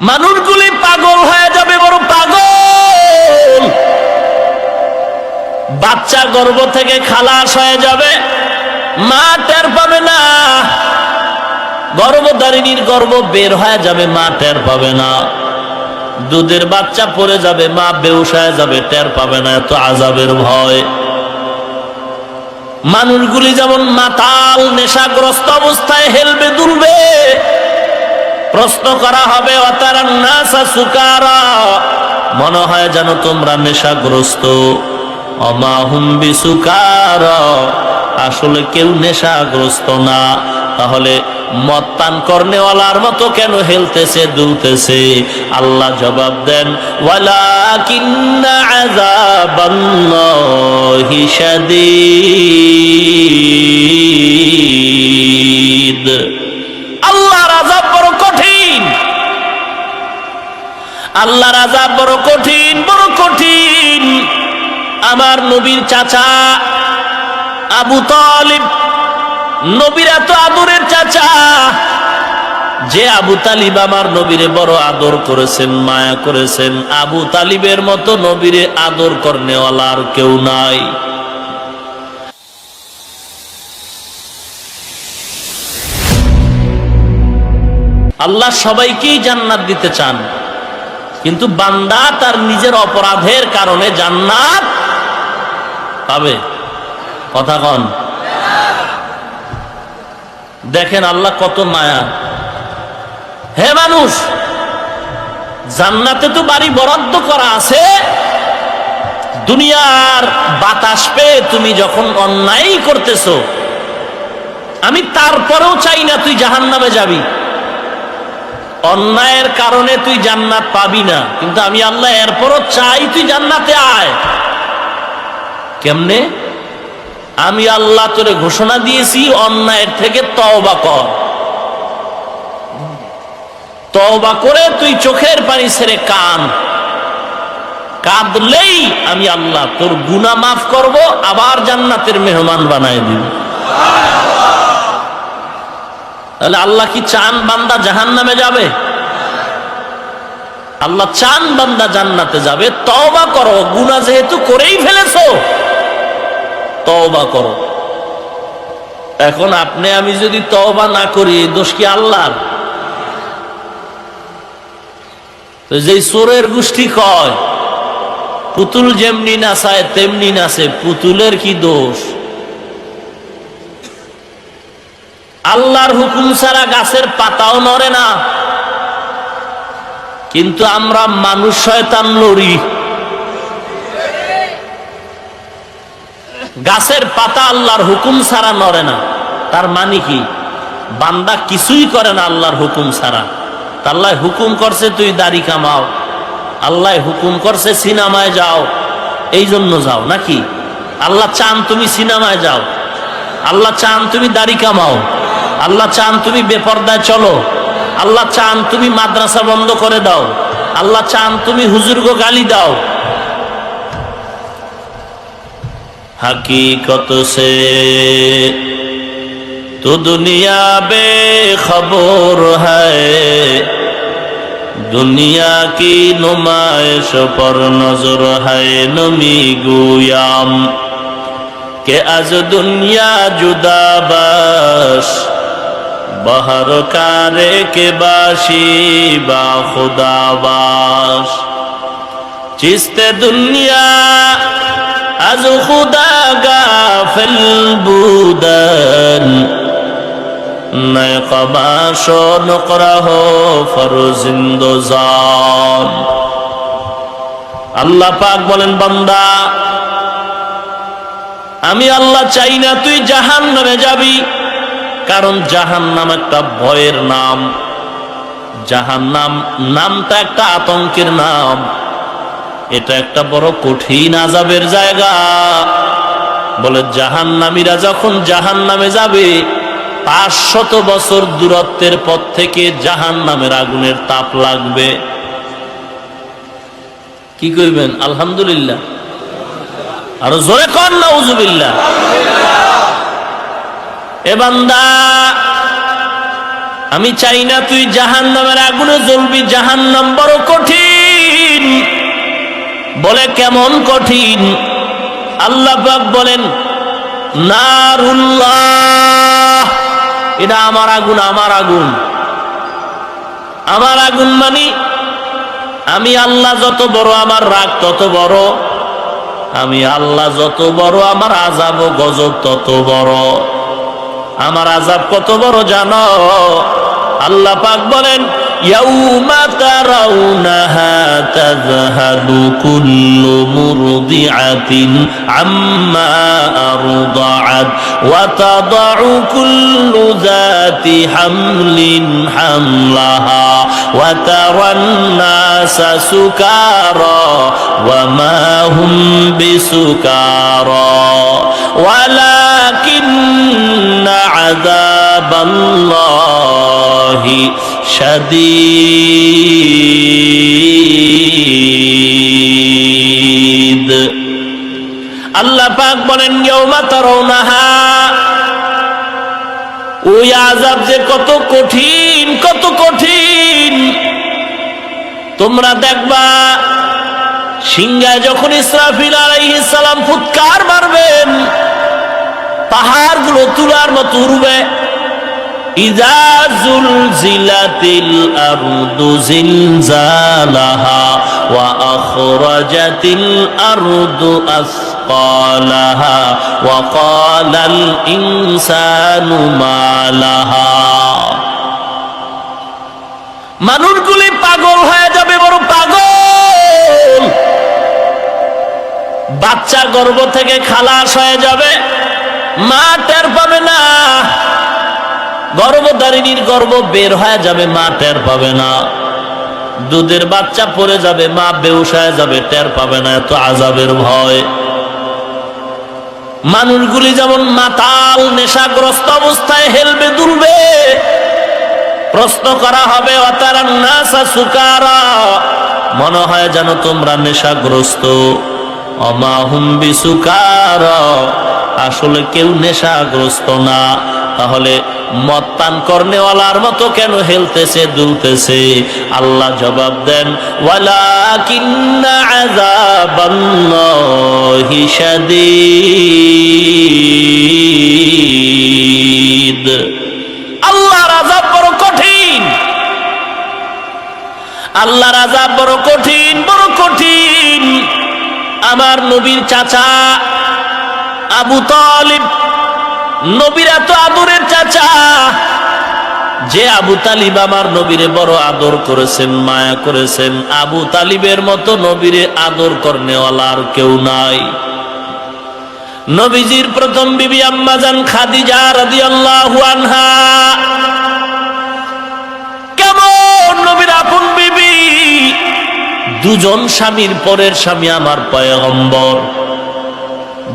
মানুষগুলি পাগল হয়ে যাবে, বড় পাগল। বাচ্চা গর্ভ থেকে খালাস হয়ে যাবে। মা টের পাবে না। গর্ভধারিণীর গর্ভ বের হয়ে যাবে, মা টের পাবে না। দুধের বাচ্চা পড়ে যাবে, মা বেউস হয়ে যাবে, টের পাবে না, এত আজাবের ভয়। মানুষগুলি যেমন মাতাল, নেশাগ্রস্ত অবস্থায় হেলবে দুলবে প্রশ্ন করা হবে সুকারা মনে হয় যেন তোমরা নেশাগ্রস্ত। বিসুকার আসলে কেউ নেশাগ্রস্ত না। তাহলে মদ পান করনেওয়ালার মতো কেন হেলতেছে, দুলতেছে? আল্লাহ জবাব দেন ওয়ালা কিন্না আযাবাল্লাহি শাদীদ আল্লাহর আযাব বড় কঠিন আল্লাহর রাজা বড় কঠিন বড় কঠিন। আমার নবীর চাচা আবু তালিব, নবীর এত আদরের চাচা। যে আবু তালিব আমার নবীরে বড় আদর করেছেন, মায়া করেছেন, আবু তালিবের মতো নবীরে আদর করনেওয়ালা আর কেউ নাই। আল্লাহ সবাইকেই জান্নাত দিতে চান। কিন্তু বান্দা তার নিজের অপরাধের কারণে জান্নাত পাবে। কথা কন। দেখেন আল্লাহ কত মায়া। হে মানুষ, জান্নাতে তো বাড়ি বরাদ্দ করা আছে। দুনিয়ার বাতাস পেয়ে তুমি যখন অন্যায় করতেছো, আমি তারপরেও চাই না তুই জাহান নামে যাবি। অন্যায়ের কারণে তুই জান্নাত পাবি না। কিন্তু আমি আল্লাহ, এরপরও চাই তুই জান্নাতে আয়। কেমনে? আমি আল্লাহ তোরে ঘোষণা দিয়েছি, অন্যায়ের থেকে তওবা কর। তওবা করে তুই চোখের পানি ছেড়ে কান কাঁদলেই আমি আল্লাহ তোর গুনাহ মাফ করব, আবার জান্নাতের মেহমান বানায় দিব। তাহলে আল্লাহ কি চান বান্দা জাহান নামে যাবে? আল্লাহ চান বান্দা জান্নাতে যাবে। তওবা করো গুনা যেহেতু করেই ফেলেছো, তওবা করো। এখন আপনি, আমি যদি তওবা না করি, দোষ কি আল্লাহর? তো যেই চোরের গোষ্ঠী কয়, পুতুল যেমনি নাচায়, তেমনি নাচে, পুতুলের কি দোষ? আল্লাহর হুকুম ছাড়া গাছের পাতাও নড়ে না। কিন্তু আমরা মানুষ শয়তান লড়ি। গাছের পাতা আল্লাহর হুকুম ছাড়া নড়ে না। তার মানে কি? বান্দা কিছুই করে না আল্লাহর হুকুম ছাড়া। আল্লাহ হুকুম করছে, তুই দাড়ি কামাও। আল্লাহ হুকুম করছে, সিনেমায় যাও। এই জন্য যাও, নাকি? আল্লাহ চান তুমি সিনেমায় যাও। আল্লাহ চান তুমি দাড়ি কামাও। আল্লাহ চান তুমি বেপর্দায় চলো। আল্লাহ চান তুমি মাদ্রাসা বন্ধ করে দাও। আল্লাহ চান তুমি হুজুরগো গালি দাও। হাকিকত সে তো দুনিয়া বে খবর হ্যায় দুনিয়া কি নুমায় সপর নজর হায় নমি গুয়াম। কে আজ দুনিয়া জুদাবাস বহর কারে কে বাসি বা খুদাবাস চিস্তে দুনিয়া, আজ খুদা গাফিল বুদান। নয় আল্লাহ পাক বলেন, বান্দা, আমি আল্লাহ চাই না তুই জাহান নামে যাবি। কারণ জাহান নাম একটা ভয়ের নাম। জাহান নাম নামটা একটা আতঙ্কের নাম। এটা একটা বড় কঠিন আজাবের জায়গা। বলে জাহান নামীরা যখন জাহান নামে যাবে, পাঁচশত বছর দূরত্বের পথ থেকে জাহান নামের আগুনের তাপ লাগবে। কি করবেন আলহামদুলিল্লাহ। আরও জোরে কর না উজুবিল্লা এ আমি চাই না তুই জাহান নামের আগুনে জ্বলবি জাহান নাম বড় কঠিন, বলে কেমন কঠিন? আল্লাহ বলেন, নারুল্লাহ, এটা আমার আগুন আমার আগুন। আমার আগুন মানি, আমি আল্লাহ যত বড় আমার রাগ তত বড়, আমি আল্লাহ যত বড় আমার আজাব গজব তত বড়। আমার আজাব কত বড় জানো আল্লাহ পাক বলেন يوم ترونها تذهل كل مرضعة عما أرضعت وتضع كل ذات حمل حملها وترى الناس سكارى وما هم بسكارى ولكن عذاب الله شديد আল্লাহ পাক বলেন ইয়ৌমা তারাউনাহা ওই আজাব যে কত কঠিন কত কঠিন তোমরা দেখবা সিংহায় যখন ইসরাফিল আলাইহিস সালাম ফুৎকার মারবেন পাহাড়গুলো তুলার মতো উড়বে। ইজা জুলজিলাতিল মানুষগুলি পাগল হয়ে যাবে, বড় পাগল। বাচ্চা গর্ভ থেকে খালাস হয়ে যাবে। মা টের পাবে না। গর্ভধারিণীর গর্ভ বের হয়ে যাবে মা টের পাবে না। দুধের বাচ্চা পড়ে যাবে, মা বেউস হয়ে যাবে, টের পাবে না, এত আজাবের ভয়। মানুষগুলি যেমন মাতাল, নেশাগ্রস্ত অবস্থায় হেলবে, দুলবে। প্রশ্ন করা হবে সুকারা? মনে হয় যেন তোমরা নেশাগ্রস্ত। অমাহুম বিসুকার? আসলে কেউ নেশাগ্রস্ত না। তাহলে মদ পান করনেওয়ালার মতো কেন হেলতেছে, দুলতেছে? আল্লাহ জবাব দেন আল্লাহর আযাব বড় কঠিন। আল্লাহর আযাব বড় কঠিন বড় কঠিন। আমার নবীর চাচা আবু তালিব, নবীর এত আদরের চাচা। যে আবু তালিব আমার নবীরে বড় আদর করেছেন, মায়া করেছেন, আবু তালিবের মতো নবীরে আদর করনেওয়ালা আর কেউ নাই। নবীজির প্রথম বিবি আম্মাজান খাদিজা রাদিয়াল্লাহু আনহা। কেমন নবীর আপন বিবি? দুজন স্বামীর পরের স্বামী আমার পয়গম্বর।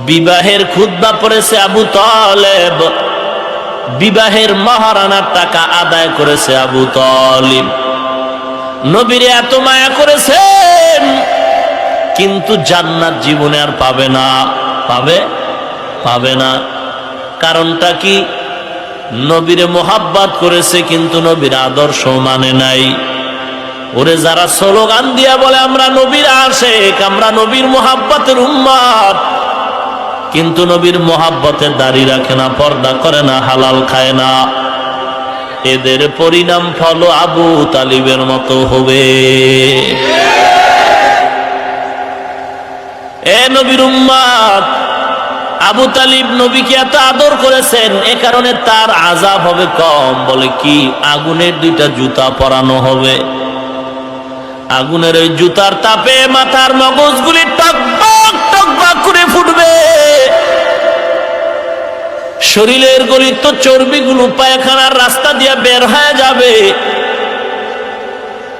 বিবাহের খুদ্া পড়েছে আবু তলেব। বিবাহের মহারানার টাকা আদায় করেছে আবু তলিব। নবীরে এত মায়া করেছেন, কিন্তু জান্নাত জীবনে আর পাবে না। পাবে? পাবে না। কারণটা কি? নবীরে মোহাব্বাত করেছে, কিন্তু নবীর আদর্শ মানে নাই। ওরে যারা স্লোগান দিয়া বলে, আমরা নবীর আশেক, আমরা নবীর মোহাব্বাতের উম্মাদ। কিন্তু নবীর মোহাব্বতের দাড়ি রাখে না, পর্দা করে না, হালাল খায় না। এদের পরিণাম ফল আবু তালিবের মতো হবে। এ নবীর উম্মাদ, আবু তালিব নবীকে এত আদর করেছেন, এ কারণে তার আজাব হবে কম। বলে কি? আগুনের দুইটা জুতা পরানো হবে। আগুনের ওই জুতার তাপে মাথার মগজগুলি টকবক টকবক করে ফুটবে। শরীরের গলিত তো চর্বিগুলো পায়খানার রাস্তা দিয়ে বের হয়ে যাবে।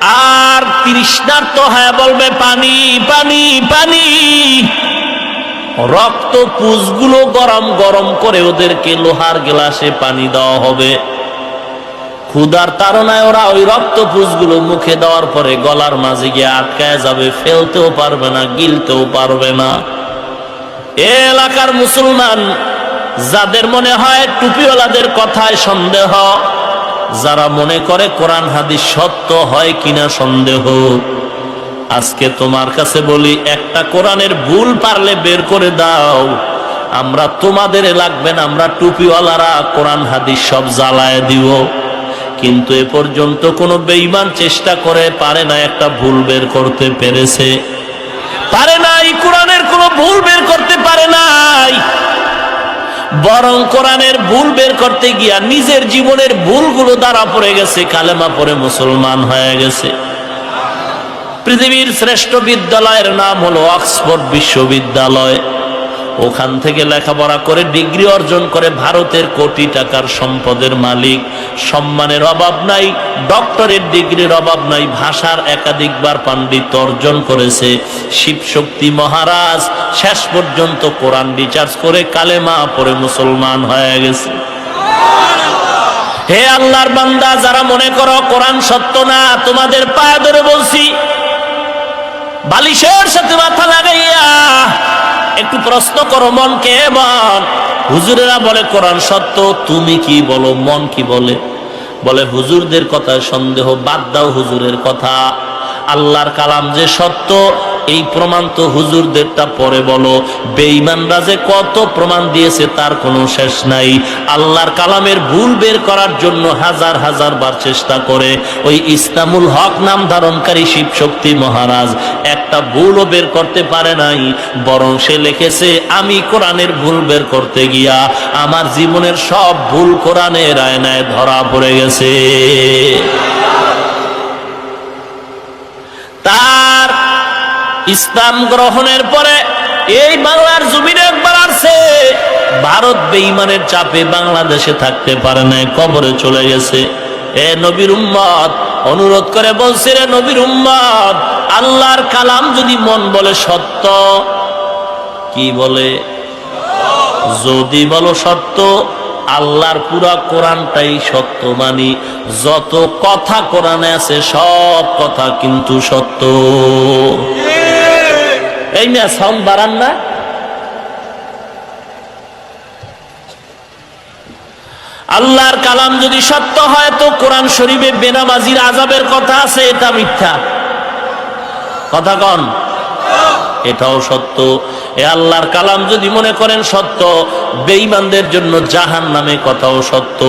আর তৃষ্ণার্ত হয়ে বলবে, পানি পানি পানি। রক্ত পুষগুলো গরম গরম করে ওদেরকে লোহার গ্লাসে পানি দেওয়া হবে। ক্ষুদার তারনায় ওরা ওই রক্ত পুষগুলো মুখে দেওয়ার পরে গলার মাঝে গিয়ে আটকায় যাবে, ফেলতেও পারবে না, গিলতেও পারবে না। এ এলাকার মুসলমান যাদের মনে হয় টুপিওয়ালাদের কথায় সন্দেহ, যারা মনে করে কোরআন হাদিস সত্য হয় কিনা সন্দেহ। আজকে তোমার কাছে বলি, একটা কোরআনের ভুল পারলে বের করে দাও। আমরা তোমাদের লাগবে না, আমরা টুপিওয়ালারা কোরআন হাদিস সব জ্বালায় দিব। কিন্তু এ পর্যন্ত কোনো বেইমান চেষ্টা করে পারে না একটা ভুল বের করতে পেরেছে। পারে নাই, কোরআনের কোনো ভুল বের করতে পারে নাই। বরং কোরআনের ভুল বের করতে গিয়া নিজের জীবনের ভুলগুলো দ্বারা পড়ে গেছে, কালেমা পরে মুসলমান হয়ে গেছে। পৃথিবীর শ্রেষ্ঠ বিদ্যালয়ের নাম হলো অক্সফোর্ড বিশ্ববিদ্যালয়। ওখান থেকে লেখাপড়া করে ডিগ্রি অর্জন করে ভারতের কোটি টাকার সম্পদের মালিক। সম্মানের অভাব নাই, ডক্টরের ডিগ্রির অভাব নাই, ভাষার একাধিকবার পাণ্ডিত্য অর্জন করেছে। শিবশক্তি মহারাজ, শেষ পর্যন্ত কোরআন রিচার্জ করে কালেমা পরে মুসলমান হয়ে গেছে। হে আল্লাহর বান্দা, যারা মনে করো কোরআন সত্য না, তোমাদের পায়ে ধরে বলছি, বালিশের সাথে মাথা লাগাইয়া একটু প্রশ্ন করো মনকে মন হুজুরেরা বলে, কোরআন সত্য, তুমি কি বলো, মন কি বলে? বলে, হুজুরদের কথা সন্দেহ, বাদ দাও হুজুরের কথা। আল্লাহর কালাম যে সত্য এই প্রমাণ তো হুজুরদেরটা পরে বলো। বেঈমানরা যে কত প্রমাণ দিয়েছে তার কোনো শেষ নাই। আল্লাহর কালামের ভুল বের করার জন্য হাজার হাজার বার চেষ্টা করে। ওই ইসলামুল হক নাম ধারণকারী শিব শক্তি মহারাজ একটা ভুলও বের করতে পারে নাই, বরং সে লিখেছে, আমি কোরআনের ভুল বের করতে গিয়া আমার জীবনের সব ভুল কোরআনের আয়নায় ধরা পড়ে গেছে। ইসলাম গ্রহণের পরে এই বাংলার জমিনে একবার আসছে ভারত বেঈমানের চাপে বাংলাদেশে থাকতে পারে না কবরে চলে গেছে। এ নবীর উম্মত, অনুরোধ করে বলছে রে নবীর উম্মত, আল্লাহর কালাম যদি মন বলে সত্য, কি বলে? যদি বলো সত্য, আল্লাহর পুরা কোরআনটাই সত্য মানি। যত কথা কোরআনে আছে, সব কথা কিন্তু সত্য। এই মেয়া সাউন্ড বাড়ান না। আল্লাহর কালাম যদি সত্য হয় তো কোরআন শরীফে বেনামাজির আজাবের কথা আছে, এটা মিথ্যা। কথা কন। এটাও সত্য। এ আল্লাহর কালাম যদি মনে করেন সত্য, বেঈমানদের জন্য জাহান নামে কথাও সত্য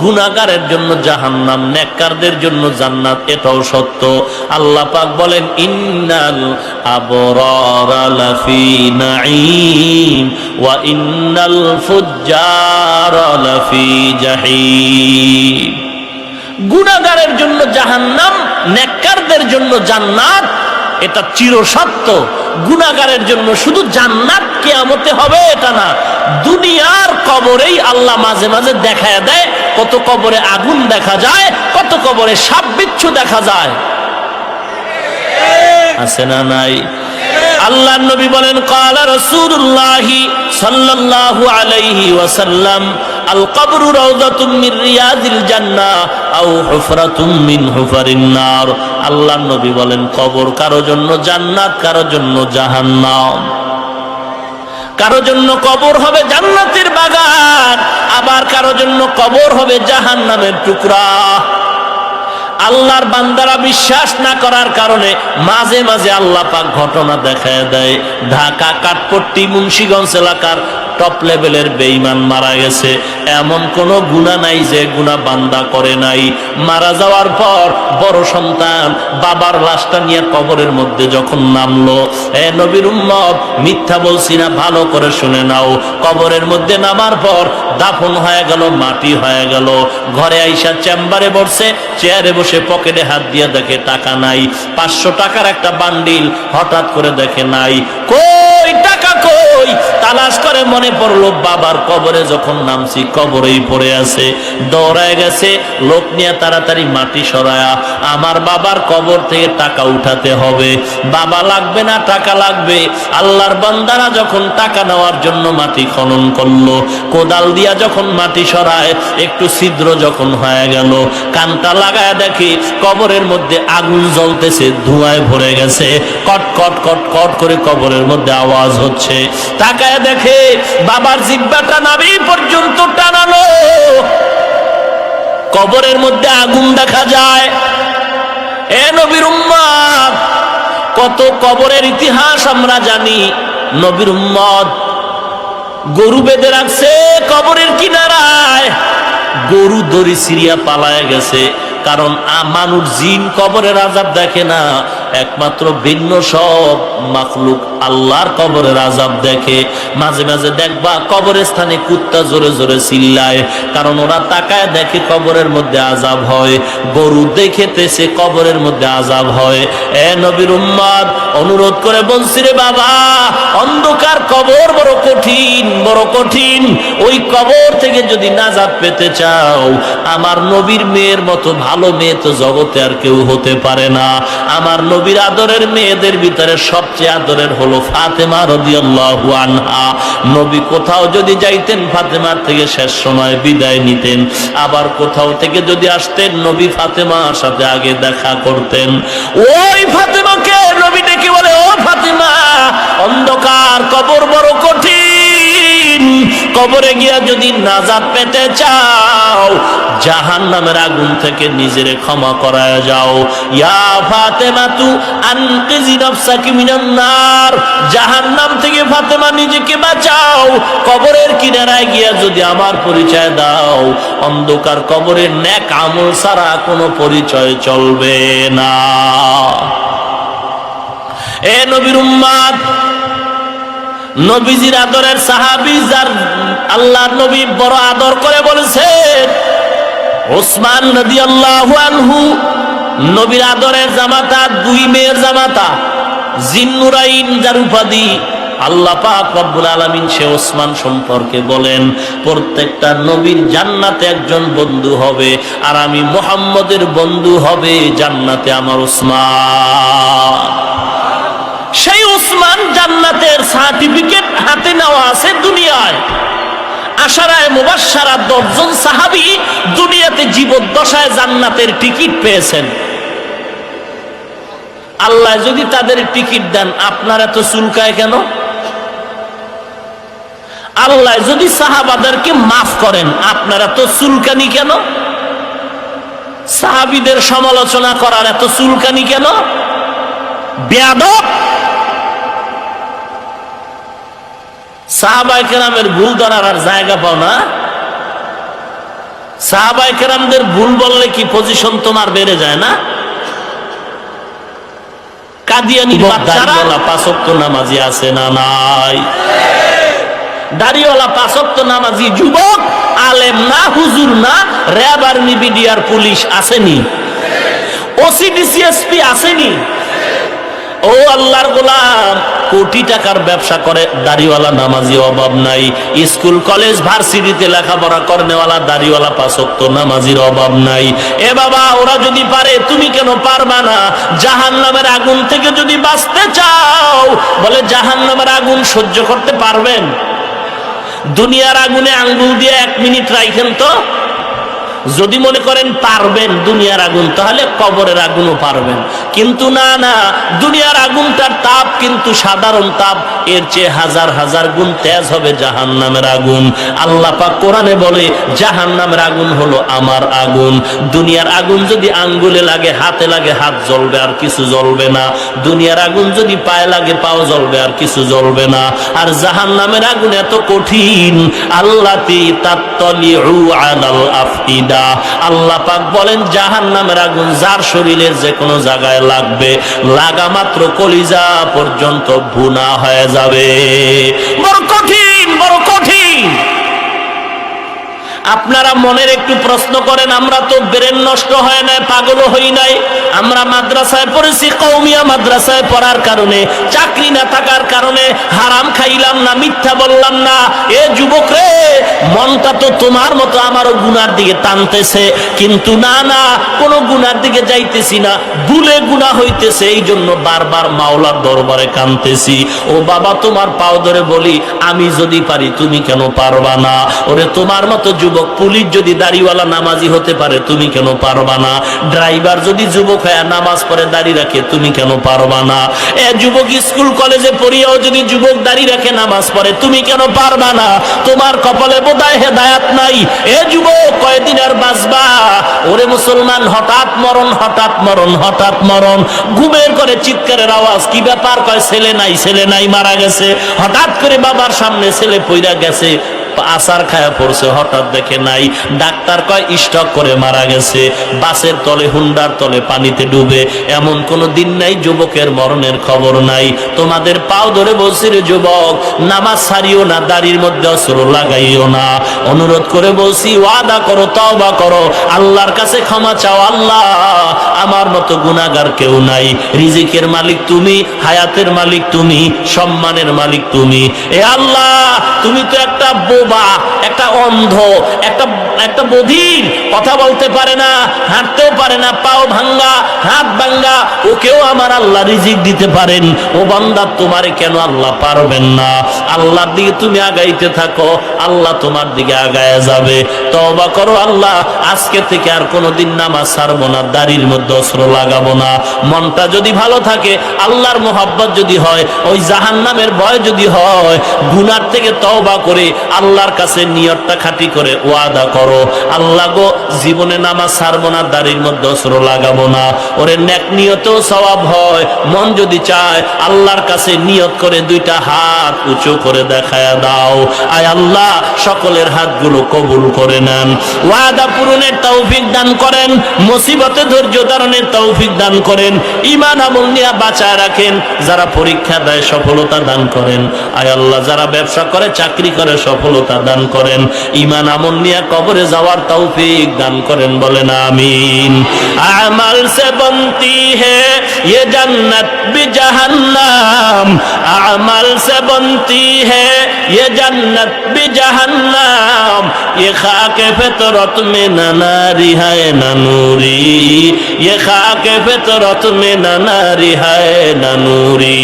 গুনাগারের জন্য জাহান নাম নেককারদের জন্য জান্নাত, এটাও সত্য। আল্লাহ পাক বলেন, ইন্নাল আবরারা নাঈম ওয়া ইন্নাল ফুজ্জারা জাহিম। গুনাগারের জন্য জাহান্নাম, নেককারদের জন্য জান্নাত এটা চিরসত্য। গুণাগারের জন্য শুধু জান্নাত কেয়ামতে হবে এটা না, দুনিয়ার কবরেই আল্লাহ মাঝে মাঝে দেখা দেয়, কত কবরে আগুন দেখা যায়, কত কবরে সাববিচ্ছু দেখা যায়। আছে না নাই? আল্লাহ নবী বলেন, কালা রাসূলুল্লাহ সাল্লাল্লাহু আলাইহি ওয়াসাল্লাম, আল কবরু রাউযাতুম মির রিয়াদিল জান্নাহ আও হুফরাতুম মিন হুফারিন নার। আল্লাহ নবী বলেন, কবর কারও জন্য জান্নাত, কারও জন্য জাহান্নাম। কারও জন্য কবর হবে জান্নাতের বাগান, আবার কারও জন্য কবর হবে জাহান্নামের টুকরা। আল্লাহর বান্দারা বিশ্বাস না করার কারণে মাঝে মাঝে আল্লাহ পাক ঘটনা দেখায় দেয়। ঢাকা, কাঠপট্টি, মুন্সীগঞ্জ এলাকার টপ লেভেলের বেঈমান মারা গেছে। এমন কোন গুণা নাই যে গুণা বান্দা করে নাই। মারা যাওয়ার পর বড় সন্তান বাবার লাশটা নিয়ে কবরের মধ্যে যখন নামলো, এ নবীর উম্মত, মিথ্যা বলছি না, ভালো করে শুনে নাও। কবরের মধ্যে নামার পর দাফন হয়ে গেল, মাটি হয়ে গেল। ঘরে আইসা চেম্বারে বসে, চেয়ারে বসে পকেটে হাত দিয়ে দেখে টাকা নাই। পাঁচশো টাকার একটা বান্ডিল হঠাৎ করে দেখে নাই। কই, টাকা কই? তালাশ করে মনে পড়ল, বাবার কবরে যখন নামছি, কবরেই পড়ে আছে, দৌড়ায় গেছে, লোক নিয়ে তাড়াতাড়ি মাটি সরায়া, আমার বাবার কবর থেকে টাকা উঠাতে হবে। বাবা লাগবে না, টাকা লাগবে। আল্লাহর বান্দারা যখন টাকা নেওয়ার জন্য মাটি খনন করল, কোদাল দিয়া যখন মাটি সরায়, একটু ছিদ্র যখন হয়ে গেল, কানটা লাগায় দেখি, কবরের মধ্যে আগুন জ্বলতেছে, ধোঁয়ায় ভরে গেছে কট কট কট কট করে কবরের মধ্যে আওয়াজ হচ্ছে। তাকায় দেখে বাবার জিব্বাটা নাবি পর্যন্ত টানানো কবরের মধ্যে আগুন দেখা যায়। কত কবরের ইতিহাস আমরা জানি। নবীর উম্মত, গরু বেঁধে রাখছে কবরের কিনারায়। গরু দড়ি সিরিয়া পালায় গেছে। কারণ মানুষ জিন কবরের আজাব দেখে না। একমাত্র ভিন্ন সব মাখলুক আল্লাহর কবরের আজাব দেখে। মাঝে মাঝে দেখবা কবরের স্থানে কুত্তা জোরে জোরে চিল্লায়, কারণ ওরা তাকায় দেখে কবরের মধ্যে আজাব হয়। গরু দেখেতেছে কবরের মধ্যে আজাব হয়। এ নবীর উম্মাদ, অনুরোধ করে বলছি রে বাবা, অন্ধকার কবর বড় কঠিন বড় কঠিন। ওই কবর থেকে যদি নাজাদ পেতে চাও, আমার নবীর মেয়ের মতো ভালো মেয়ে তো জগতে আর কেউ হতে পারে না। আমার নবীর আদরের মেয়েদের ভিতরে সবচেয়ে আদরের হলো ফাতেমা রদিয়াল্লাহু আনহা। নবী কোথাও যদি যাইতেন, ফাতেমার থেকে শেষ সময় বিদায় নিতেন। আবার কোথাও থেকে যদি আসতেন, নবী ফাতেমার সাথে আগে দেখা করতেন। ওই ফাতেমাকে নবী ডেকে বলে, ও ফাতেমা, অন্ধকার, কবর বড় কঠিন। কবরে গিয়া যদি নাজাদ পেতে চাও জাহান নামের আগুন থেকে নিজের ক্ষমা করায় যাও। ইয়া ফাতেমা তু আনকিজি নাফসাকি মিনান নার, জাহান্নাম থেকে ফাতেমা নিজেকে বাঁচাও। কবরের কিনারায় গিয়া যদি আমার পরিচয় দাও, অন্ধকার কবরের ন্যাক আমল ছাড়া কোনো পরিচয় চলবে না। এ নবীর উম্মাদ নবীজির আদরের সাহাবি যার আল্লাহর নবী বড় আদর করে বলেছেন ওসমান নদী আল্লাহ আনহু নবীর আদরের জামাতা, দুই মেয়ের জামাতা, জিন্নুরাইন যার উপাধি, আল্লাহ পাক রব্বুল আলামিন সে ওসমান সম্পর্কে বলেন, প্রত্যেকটা নবীর জান্নাতে একজন বন্ধু হবে আর আমি মোহাম্মদের বন্ধু হবে জান্নাতে আমার ওসমান। সেই উসমান জান্নাতের সার্টিফিকেট হাতে নেওয়া আছে দুনিয়ায়। আশারায় মুবাসারা দশজন সাহাবি দুনিয়াতে জীবদ্দশায় জান্নাতের টিকিট পেয়েছেন। আল্লাহ যদি তাদের টিকিট দেন, আপনারা তো চুলকায় কেন? আল্লাহ যদি সাহাবাদেরকে মাফ করেন, আপনারা তো চুলকানি কেন? সাহাবিদের সমালোচনা করার এত চুলকানি কেন? বেয়াদব! সাহাবাই কেরামের ভুল ধরার আর জায়গা পাও না। সাহাবাই কেরামদের ভুল বললে কি পজিশন তোমার বেড়ে যায় না? কাদিয়ানি বাচ্চারা পাঁচক্ত নামাজি আছে না নাই? দাড়িওয়ালা পাঁচক্ত নামাজি যুবক আলেম না হুজুর না র্যাব আর্মি বিডিআর পুলিশ আসেনি। ওসিডিসিএসপি আসেনি। ও আল্লাহর গোলাম। কোটি টাকার ব্যবসা করে, দাড়িওয়ালা নামাজি অভাব নাই। স্কুল, কলেজ, ভার্সিটিতে লেখাপড়া করেনেওয়ালা, দাড়িওয়ালা পাশক্ত নামাজির অভাব নাই। এ বাবা, ওরা যদি পারে, তুমি কেন পারবা না? জাহান নামের আগুন থেকে যদি বাঁচতে চাও, বলে জাহান নামের আগুন সহ্য করতে পারবেন? দুনিয়ার আগুনে আঙ্গুল দিয়ে এক মিনিট রাখেন তো। যদি মনে করেন পারবেন দুনিয়ার আগুন, তাহলে কবরের আগুনও পারবেন। কিন্তু না না, দুনিয়ার আগুনটার তাপ কিন্তু সাধারণ তাপ। এর চেয়ে হাজার হাজার গুণ তেজ হবে জাহান নামের আগুন। আল্লাহ পাক কোরআনে বলে জাহান নামের আগুন হলো আমার আগুন। দুনিয়ার আগুন যদি আঙ্গুলে লাগে, হাতে লাগে, হাত জ্বলবে, আর কিছু জ্বলবে না। দুনিয়ার আগুন যদি পায়ে লাগে, পাও জ্বলবে, আর কিছু জ্বলবে না। আর জাহান নামের আগুন এত কঠিন, আল্লাহ তাত্তলিউ আলাল আফিদা আল্লাহ পাক বলেন জাহান নামের আগুন যার শরীরের যে কোনো জায়গায় লাগবে, লাগা মাত্র কলিজা পর্যন্ত ভুনা হয়ে যাবে। বড় কঠিন বড় কঠিন। আপনারা মনের একটু প্রশ্ন করেন, আমরা তো ব্রেন নষ্ট হয় নাই, পাগল হই নাই। আমরা মাদ্রাসায় পড়েছি কৌমিয়া মাদ্রাসায় পড়ার কারণে, চাকরি না থাকার কারণে, হারাম খাইলাম না, মিথ্যা বললাম না। এ যুবক রে, মনটা তো তোমার মতো আমারও গুনার দিকে টানতেছে। কিন্তু না না, কোনো গুনার দিকে যাইতেছি না। ভুলে গুণা হইতেছে এই জন্য বারবার মাওলার দরবারে কানতেছি। ও বাবা, তোমার পাও ধরে বলি, আমি যদি পারি তুমি কেন পারবা না? ওরে, তোমার মতো যুবক যুবক, পুলিশ যদি দাড়িওয়ালা নামাজি হতে পারে, তুমি কেন পারবা না? ড্রাইভার যদি যুবক হয়ে নামাজ পড়ে দাড়ি রাখে, তুমি কেন পারবা না? এ যুবক স্কুল, কলেজে পড়িয়াও যদি যুবক দাড়ি রাখে, নামাজ পড়ে, তুমি কেন পারবা না? তোমার কপালে বোধহয় হেদায়াত নাই। এ যুবক, কয়দিন আর বাঁচবা? ওরে মুসলমান, হঠাৎ মরণ হঠাৎ মরণ হঠাৎ মরণ। ঘুমের করে চিৎকারের আওয়াজ, কি ব্যাপার? কয়, ছেলে নাই ছেলে নাই, মারা গেছে। হঠাৎ করে বাবার সামনে ছেলে পইরা গেছে। আসার খায়া পড়ছে, হঠাৎ দেখে নাই। ডাক্তার কয়, স্টক করে মারা গেছে। বাসের তলে, হুন্ডার তলে পানিতে ডুবে। এমন কোনো দিন নাই, যুবকের মরণের খবর নাই। তোমাদের পাও ধরে বলছি রে যুবক, নামাজ ছাড়িও না, দাড়ির মধ্যে অস্ত্র লাগাইও না। অনুরোধ করে বলছি, ওয়াদা করো, তওবা করো। আল্লাহর কাছে ক্ষমা চাও, আল্লাহ। আমার মতো গুনাগার কেউ নাই। রিজিকের মালিক তুমি, হায়াতের মালিক তুমি, সম্মানের মালিক তুমি। এ আল্লাহ, তুমি তো একটা বোবা। একটা অন্ধ, একটা একটা বধির কথা বলতে পারে না, হাঁটতেও পারে না, পাও ভাঙ্গা, হাত ভাঙ্গা, ওকেও আমার আল্লাহ রিজিক দিতে পারেন। ও বান্দা, তোমারে কেন আল্লাহ পারবেন না? আল্লাহর দিকে তুমি আগাইতে থাকো, আল্লাহ তোমার দিকে আগায় যাবে। তওবা করো আল্লাহ, আজকে থেকে আর কোনোদিন নামাজ ছাড়বো না, দাড়ির মধ্যে অস্ত্র লাগাবো না। মনটা যদি ভালো থাকে, আল্লাহর মোহাব্বত যদি হয়, ওই জাহান নামের ভয় যদি হয়, গুনার থেকে তওবা করে আল্লাহর কাছে নিয়তটা খাঁটি করে ওয়াদা করো। আল্লাহ গো, জীবনে নামাজ ছাড়বো না, দাড়ির মধ্যে অস্ত্র লাগাবো না। ওরে নেক নিয়তেও সওয়াব হয়, মন যদি চায়, আল্লাহর কাছে নিয়ত করে দুইটা হাত উঁচু করে দেখায় দাও। আয় আল্লাহ, সকলের হাতগুলো কবুল করে নেন। ওয়াদা পূরণের তৌফিক দান করেন, মুসিবতে ধৈর্য ধারণের তৌফিক দান করেন ইমান আমল নিয়ে বাঁচায় রাখেন, যারা পরীক্ষা দেয় সফলতা দান করেন। আয় আল্লাহ, যারা ব্যবসা করে, চাকরি করে, সফলতা দান করেন। ইমান আমল নিয়ে কবরে যাওয়ার তৌফিক দান করেন বলেন আমিন আমাল সে বনতি হে ये जन्नत भी जहन्नम अमल से बनती है ये जन्नत भी जहन्नम ये खाक फितरत में न नारी है न नूरी ये खाक फितरत में न नारी है न नूरी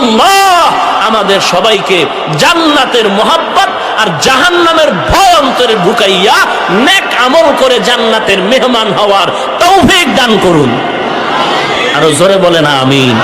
আল্লাহ আমাদের সবাইকে জান্নাতের মোহাব্বত আর জাহান নামের ভয় অন্তরে ঢুকাইয়া নেক আমল করে জান্নাতের মেহমান হওয়ার তৌফিক দান করুন। আরও জোরে বলে না আমিন।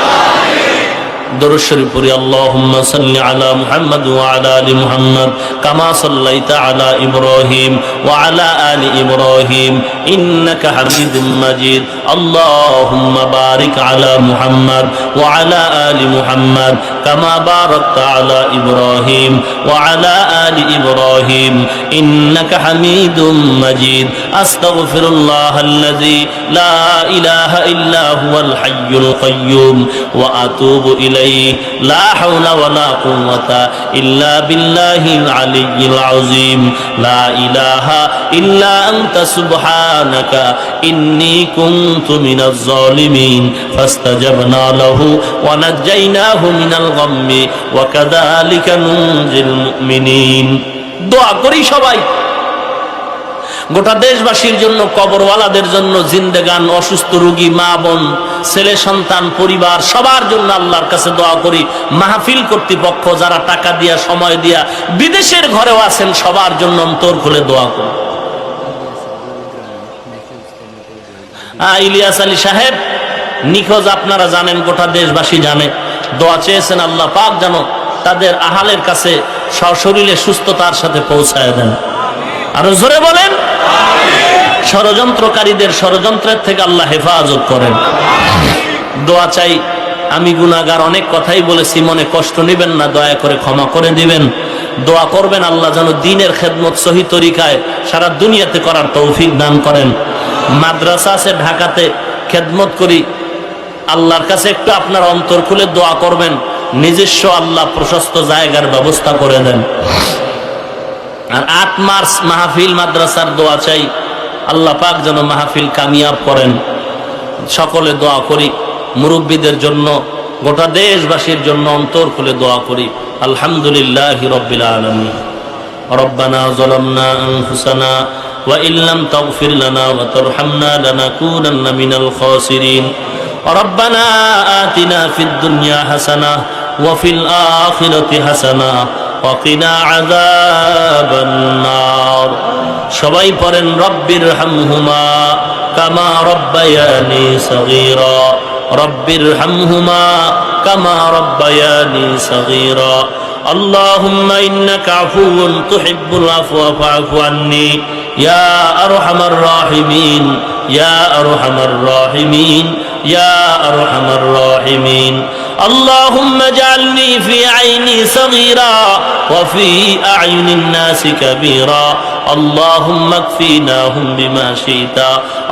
درود شريف پوری اللهم صل على محمد وعلى ال محمد كما صليت على ابراهيم وعلى ال ابراهيم انك حميد مجيد اللهم بارك على محمد وعلى ال محمد كما باركت على ابراهيم وعلى ال ابراهيم انك حميد مجيد استغفر الله الذي لا اله الا هو الحي القيوم واتوب شيء لا حول ولا قوة إلا بالله العلي العظيم لا إله إلا أنت سبحانك إني كنت من الظالمين فاستجبنا له ونجيناه من الغم وكذلك ننجي المؤمنين দোয়া করি সবাই গোটা দেশবাসীর জন্য কবরওয়ালাদের জন্য জিন্দেগান, অসুস্থ রোগী, মা, বোন, ছেলে, সন্তান, পরিবার, সবার জন্য আল্লাহর কাছে দোয়া করি। মাহফিল কর্তৃপক্ষ যারা টাকা দিয়া, সময় দিয়া বিদেশের ঘরেও আছেন, সবার জন্য অন্তর খুলে দোয়া করি। ইলিয়াস আলী সাহেব, নিখোঁজ আপনারা জানেন, গোটা দেশবাসী জানে। দোয়া চেয়েছেন আল্লাহ পাক যেন তাদের আহালের কাছে সশরীরে সুস্থতার সাথে পৌঁছায় দেন। আরও জোরে বলেন। ষড়যন্ত্রকারীদের ষড়যন্ত্রের থেকে আল্লাহ হেফাজত করেন। দোয়া চাই, আমি গুনাগার অনেক কথাই বলেছি, মনে কষ্ট নেবেন না, দয়া করে ক্ষমা করে দিবেন। দোয়া করবেন আল্লাহ যেন দিনের খেদমত সহি তরিকায় সারা দুনিয়াতে করার তৌফিক দান করেন। মাদ্রাসা আছে ঢাকাতে, খেদমত করি। আল্লাহর কাছে একটু আপনার অন্তর খুলে দোয়া করবেন, নিজস্ব আল্লাহ প্রশস্ত জায়গার ব্যবস্থা করে দেন। আর আট মার্চ মাহফিল মাদ্রাসার দোয়া চাই আল্লাহ পাক যেন মাহফিল কামিয়াব করেন সকলে দোয়া করি মুরব্বীদের জন্য গোটা দেশবাসীর জন্য অন্তর খুলে দোয়া করি আলহামদুলিল্লাহ রব্বিল আলমী ربنا ظلمنا أنفسنا وإن لم تغفر لنا وترحمنا لنكونن من الخاسرين ربنا آتنا في الدنيا حسنة وفي الآخرة حسنة وقنا عذاب النار সবাই পড়েন রব্বির হামহুমা কামা রব্বায়ানি সগীরা রব্বির হামহুমা কামা রব্বায়ানি সগীরা اللهم إنك عفو تحب العفو فاعف عني يا أرحم الراحمين يا أرحم الراحمين يا أرحم الراحمين اللهم اجعلني في عيني صغيرا وفي أعين الناس كبيرا. اللهم اكفيناهم بما شئت.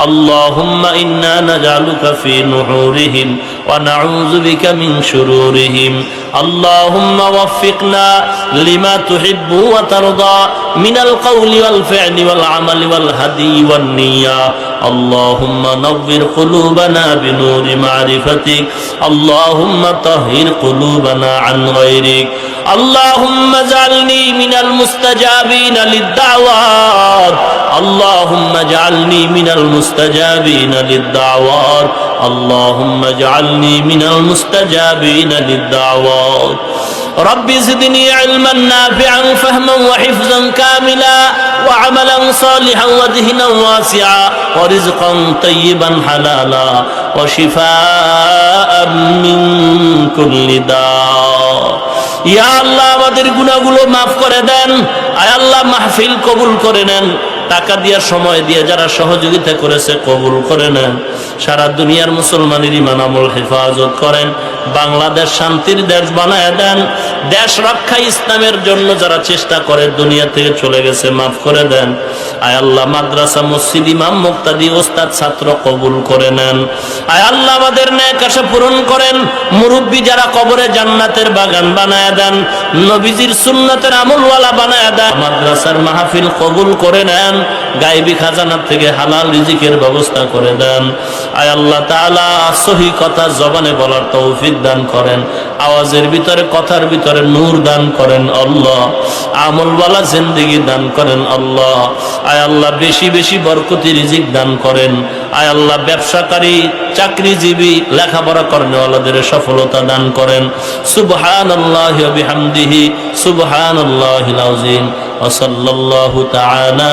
اللهم إنا نجعلك في نحورهم ونعوذ بك من شرورهم. اللهم وفقنا لما تحب وترضى من القول والفعل والعمل والهدي والنية. اللهم نظر قلوبنا بنور معرفتك اللهم طهر قلوبنا عن غيرك اللهم اجعلني من المستجابين للدعوات اللهم اجعلني من المستجابين للدعوات اللهم اجعلني من المستجابين للدعوات رب زدني علما نافعا فهما وحفظا كاملا وعملا صالحا وذهنا واسعا ورزقا طيبا حلالا وشفاء من كل داء ইয়া আল্লাহ আমাদের গুনাহগুলো মাফ করে দেন আয় আল্লাহ মাহফিল কবুল করে নেন টাকা দিয়া সময় দিয়ে যারা সহযোগিতা করেছে কবুল করে নেন। সারা দুনিয়ার মুসলমানের ইমান আমল হেফাজত করেন। বাংলাদেশ শান্তির দেশ বানায় দেন। দেশ রক্ষা ইসলামের জন্য যারা চেষ্টা করে দুনিয়া থেকে চলে গেছে, মাফ করে দেন। আয় আল্লাহ, মাদ্রাসা, মসজিদ, ইমাম, মুক্তাদি, ওস্তাদ, ছাত্র কবুল করে নেন। আয় আল্লাহ, আমাদের ন্যায় আশা পূরণ করেন। মুরব্বী যারা কবরে জান্নাতের বাগান বানায় দেন, নবীজির সুন্নতের আমলওয়ালা বানায় দেন। মাদ্রাসার মাহফিল কবুল করে নেন। গাইবি খাজানার থেকে হালাল রিজিকের ব্যবস্থা করে দেন আয় আল্লাহ তাআলা সহি কথা জবানে বলার তৌফিক দান করেন আওয়াজের ভিতরে কথার ভিতরে নূর দান করেন আল্লাহ আমলওয়ালা জিন্দিগি দান করেন আল্লাহ আয় আল্লাহ বেশি বেশি বরকতি রিজিক দান করেন আয় আল্লাহ ব্যবসাকারী চাকরিজীবী লেখাপড়া করেনওয়ালাদের সফলতা দান করেন সুবহান আল্লাহ বিহামদিহি সুবহান আল্লাহ আযীম وصلى الله تعالى